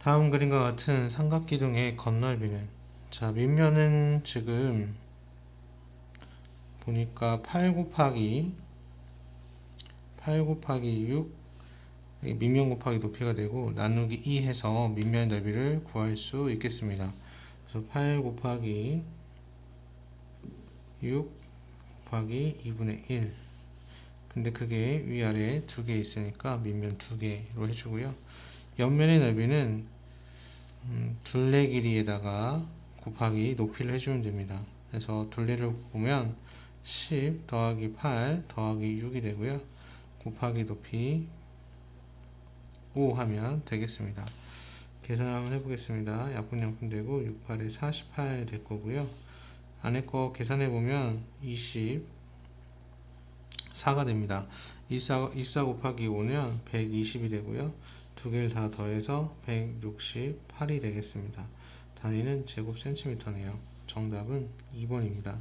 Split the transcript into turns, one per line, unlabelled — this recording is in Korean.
다음 그림과 같은 삼각기둥의 건널비는 자 밑면은 지금 보니까 8 곱하기 8 곱하기 6 이게 밑면 곱하기 높이가 되고 나누기 2 해서 밑면 넓이를 구할 수 있겠습니다. 그래서 8 곱하기 6 곱하기 2분의 1 근데 그게 위아래 두 개 있으니까 밑면 두 개로 해주고요. 옆면의 넓이는 음, 둘레 길이에다가 곱하기 높이를 해주면 됩니다. 그래서 둘레를 보면 10 더하기 8 더하기 6이 되고요. 곱하기 높이 5 하면 되겠습니다. 계산을 한번 해보겠습니다. 약분약분 되고 6, 8에 48 될 거고요. 안에 거 계산해 보면 20 4가 됩니다. 24, 24 곱하기 5는 120이 되고요. 두 개를 다 더해서 168이 되겠습니다. 단위는 제곱 센티미터네요. 정답은 2번입니다.